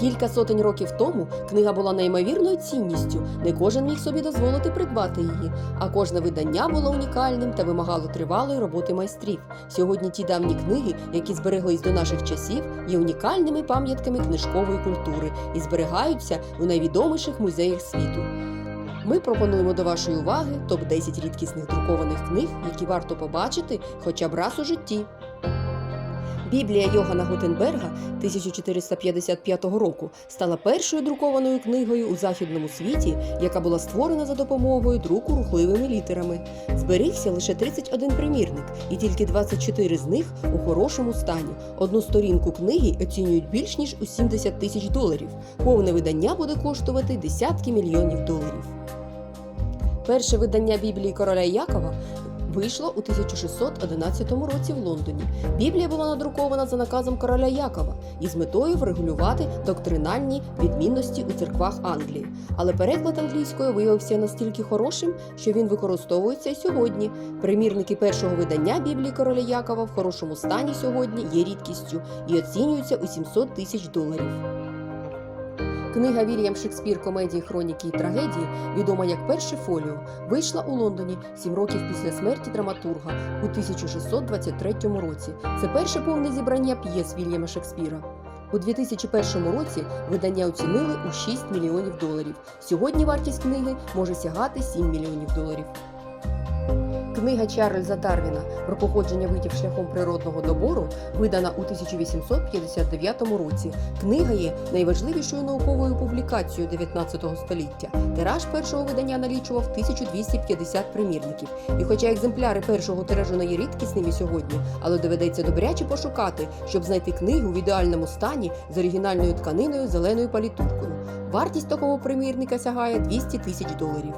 Кілька сотень років тому книга була неймовірною цінністю. Не кожен міг собі дозволити придбати її, а кожне видання було унікальним та вимагало тривалої роботи майстрів. Сьогодні ті давні книги, які збереглись до наших часів, є унікальними пам'ятками книжкової культури і зберігаються у найвідоміших музеях світу. Ми пропонуємо до вашої уваги топ 10 рідкісних друкованих книг, які варто побачити хоча б раз у житті. Біблія Йогана Гутенберга 1455 року стала першою друкованою книгою у західному світі, яка була створена за допомогою друку рухливими літерами. Зберігся лише 31 примірник, і тільки 24 з них у хорошому стані. Одну сторінку книги оцінюють більш ніж у 70 тисяч доларів. Повне видання буде коштувати десятки мільйонів доларів. Перше видання Біблії короля Якова вийшло у 1611 році в Лондоні. Біблія була надрукована за наказом короля Якова із метою врегулювати доктринальні відмінності у церквах Англії. Але переклад англійською виявився настільки хорошим, що він використовується і сьогодні. Примірники першого видання Біблії короля Якова в хорошому стані сьогодні є рідкістю і оцінюються у 700 тисяч доларів. Книга Вільям Шекспір комедії, хроніки і трагедії, відома як перше фоліо, вийшла у Лондоні сім років після смерті драматурга у 1623 році. Це перше повне зібрання п'єс Вільяма Шекспіра. У 2001 році видання оцінили у 6 мільйонів доларів. Сьогодні вартість книги може сягати 7 мільйонів доларів. Книга Чарльза Дарвіна про походження видів шляхом природного добору видана у 1859 році. Книга є найважливішою науковою публікацією 19 століття. Тираж першого видання налічував 1250 примірників. І хоча екземпляри першого тиражу не є рідкісними сьогодні, але доведеться добряче пошукати, щоб знайти книгу в ідеальному стані з оригінальною тканиною зеленою палітуркою. Вартість такого примірника сягає 200 тисяч доларів.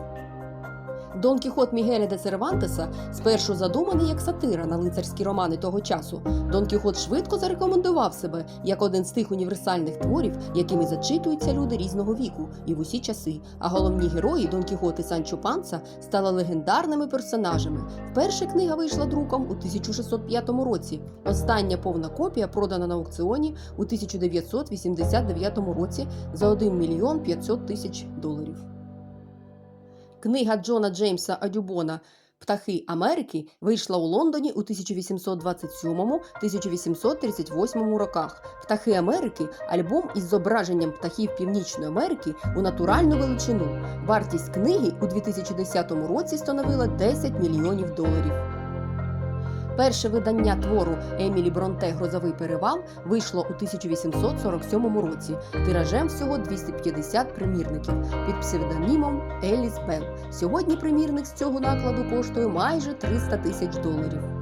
Дон Кіхот Мігеля де Сервантеса спершу задуманий як сатира на лицарські романи того часу. Дон Кіхот швидко зарекомендував себе як один з тих універсальних творів, якими зачитуються люди різного віку і в усі часи. А головні герої Дон Кіхот і Санчо Панса стали легендарними персонажами. Вперше книга вийшла друком у 1605 році. Остання повна копія продана на аукціоні у 1989 році за 1 мільйон 500 тисяч доларів. Книга Джона Джеймса Адюбона Птахи Америки вийшла у Лондоні у 1827-1838 роках. Птахи Америки альбом із зображенням птахів Північної Америки у натуральну величину. Вартість книги у 2010 році становила 10 мільйонів доларів. Перше видання твору Емілі Бронте Грозовий перевал вийшло у 1847 році. Тиражем всього 250 примірників під псевдонімом Еліс Белл. Сьогодні примірник з цього накладу коштує майже 300 тисяч доларів.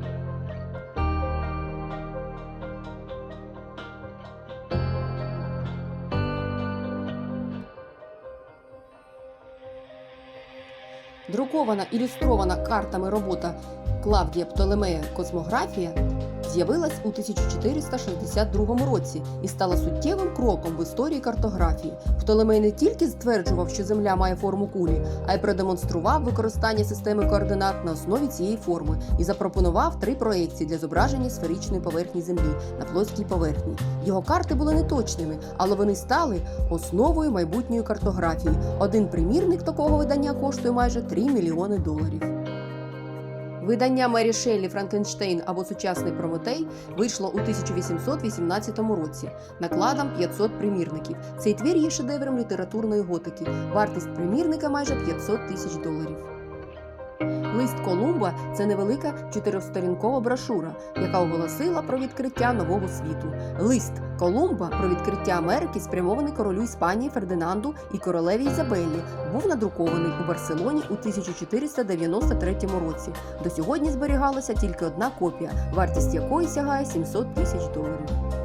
Друкована ілюстрована картами робота Клавдія Птолемея Космографія з'явилась у 1462 році і стала суттєвим кроком в історії картографії. Птолемей не тільки стверджував, що Земля має форму кулі, а й продемонстрував використання системи координат на основі цієї форми і запропонував три проекції для зображення сферичної поверхні Землі на плоскій поверхні. Його карти були неточними, але вони стали основою майбутньої картографії. Один примірник такого видання коштує майже 3 мільйони доларів. Видання Мері Шеллі Франкенштейн або Сучасний Прометей вийшло у 1818 році накладом 500 примірників. Цей твір є шедевром літературної готики. Вартість примірника майже 500 тисяч доларів. Лист Колумба це невелика чотирьохсторінкова брошура, яка оголосила про відкриття нового світу. Лист Колумба про відкриття Америки, спрямований королю Іспанії Фердинанду і королеві Ізабеллі, був надрукований у Барселоні у 1493 році. До сьогодні зберігалася тільки одна копія, вартість якої сягає 700 тисяч доларів.